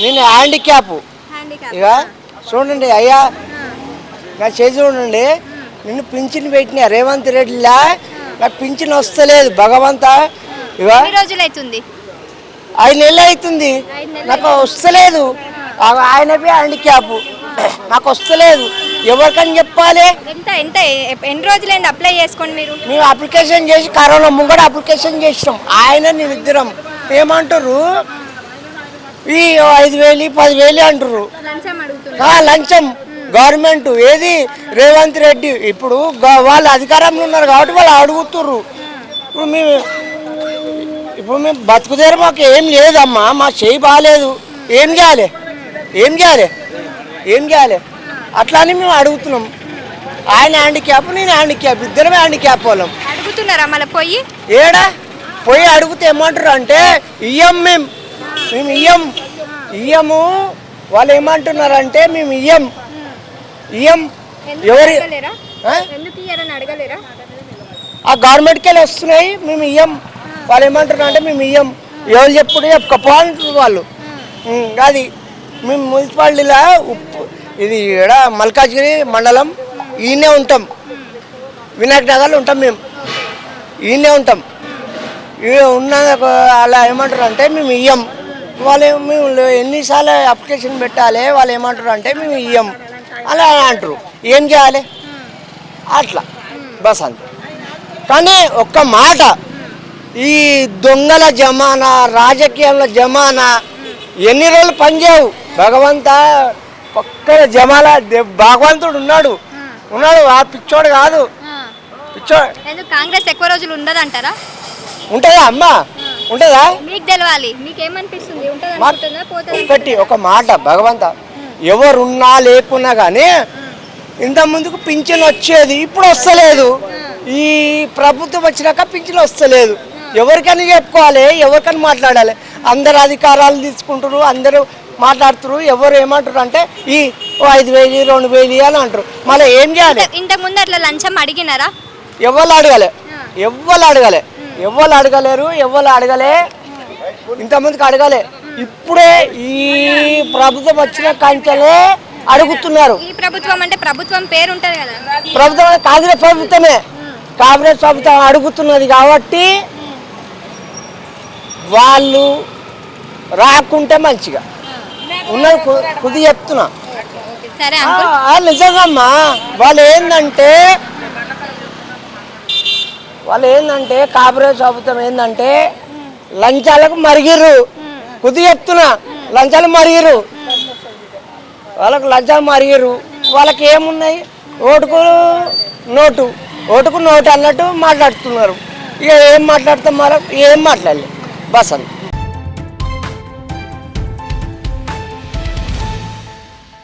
నేను హ్యాండిక్యాప్. ఇక చూడండి అయ్యా. నా చేతి చూడండి. నిన్ను పింఛన్ పెట్టిన రేవంత్ రెడ్డిలా? నాకు పింఛన్ వస్తలేదు భగవంత. ఇక రోజులు ఐదు నెలలు అవుతుంది నాకు వస్తలేదు. ఆ- ఆయనవి హ్యాండిక్యాప్ నాకు వస్తలేదు. ఎవరికని చెప్పాలి? ఎంత ఎంత ఎ- ఎన్ని రోజులైంది అప్లై చేసుకోండి మీరు? మేము అప్లికేషన్ చేసి కరోనా ముంగడ అప్లికేషన్ చేసినాం. ఆయన నేను ఇద్దరం ఏమంటారు? ఈ ఐదు వేలు పదివేలు అంటారు లంచం గవర్నమెంట్ ఏది? రేవంత్ రెడ్డి. ఇప్పుడు వాళ్ళు అధికారంలో ఉన్నారు కాబట్టి వాళ్ళు అడుగుతుర్రు. ఇప్పుడు మేము ఇప్పుడు మేము బతుకుదేరు మాకు ఏం లేదమ్మా. మా చేయి బాగాలేదు ఏం చేయాలి? ఏం చేయాలి? ఏం చేయాలి? అట్లా అని మేము అడుగుతున్నాం. ఆయన హ్యాండిక్యాప్ నేను హ్యాండిక్యాప్. ఇద్దరమే హ్యాండిక్యాప్ వాళ్ళం. అడుగుతున్నారా మళ్ళీ పోయి? ఏడా? పోయి అడిగితే ఏమంటారు అంటే ఇయ్యం మేము మేము ఇయ్యం. ఇయ్యము. వాళ్ళు ఏమంటున్నారంటే మేము ఇయ్యం. ఇయ్యం. ఎవరి ఆ? గవర్నమెంట్కి వెళ్ళి వస్తున్నాయి మేము ఇయ్యం. వాళ్ళు ఏమంటున్నారు అంటే మేము ఇయ్యం. ఎవరు చెప్పుడు చెప్పుకోపో అంటున్నారు వాళ్ళు అది. మేము మున్సిపాలిటీలో ఉప్పు ఇది ఈడ మల్కాజ్గిరి మండలం ఈయనే ఉంటాం. వినాయక్ నగర్లో ఉంటాం మేము. ఈయనే ఉంటాం. ఇవి ఉన్న అలా ఏమంటారు అంటే మేము ఇయ్యం. వాళ్ళు మేము ఎన్నిసార్లు అప్లికేషన్ పెట్టాలి వాళ్ళు ఏమంటారు అంటే మేము ఇయ్యం. అలా అంటారు. ఏం చేయాలి? అట్లా. బస్ అంతే. కానీ ఒక్క మాట ఈ దొంగల జమానా రాజకీయాల జమానా ఎన్ని రోజులు పనిచేయవు భగవంత పక్కన జమాల భగవంతుడు ఉన్నాడు. ఉన్నాడు. ఆ పిచ్చోడు కాదు. పిచ్చోడు కాంగ్రెస్ ఎక్కువ రోజులు ఉండదంటారా? ఉంటుందా అమ్మ? ఉంటుందా? మీకు తెలవాలి. మీకు ఏమనిపిస్తుంది ఉంటుంది ఒకటి ఒక మాట భగవంత. ఎవరున్నా లేకున్నా కానీ ఇంత ముందుకు పింఛన్ వచ్చేది ఇప్పుడు వస్తలేదు. ఈ ప్రభుత్వం వచ్చినాక పింఛన్ వస్తలేదు. ఎవరికైనా చెప్పుకోవాలి? ఎవరికైనా మాట్లాడాలి? అందరు అధికారాలు తీసుకుంటారు అందరూ మాట్లాడుతారు ఎవరు ఏమంటారు అంటే ఈ ఐదు వేలు రెండు వేలు అని అంటారు. మళ్ళీ ఏం చేయాలి? ఇంతకు ముందు అట్లా లంచం అడిగినారా? ఎవ్వరు అడగలే? ఎవ్వరు అడగలే? ఎవ్వరు అడగలేరు ఎవ్వరు అడగలే. ఇంతమందికి అడగలే. ఇప్పుడే ఈ ప్రభుత్వం వచ్చిన కంచెలే అడుగుతున్నారు. ఈ ప్రభుత్వం అంటే ప్రభుత్వం పేరు ఉంటుంది కదా. ప్రభుత్వం అంటే కాంగ్రెస్ ప్రభుత్వమే. కాంగ్రెస్ ప్రభుత్వం అడుగుతున్నది కాబట్టి వాళ్ళు రాకుంటే మంచిగా. ఉన్నది కుది చెప్తున్నా. నిజంగమ్మా వాళ్ళు ఏంటంటే వాళ్ళు ఏంటంటే కాంగ్రెస్ ప్రభుత్వం ఏంటంటే లంచాలకు మరిగిర్రు. కుది చెప్తున్నా లంచాలు మరిగిర్రు. వాళ్ళకు లంచాలు మరిగిర్రు. వాళ్ళకి ఏమున్నాయి? ఓటుకు నోటు. ఓటుకు నోటు అన్నట్టు మాట్లాడుతున్నారు. ఇక ఏం మాట్లాడతాం మనకు ఏం మాట్లాడలేదు బస్ అంత.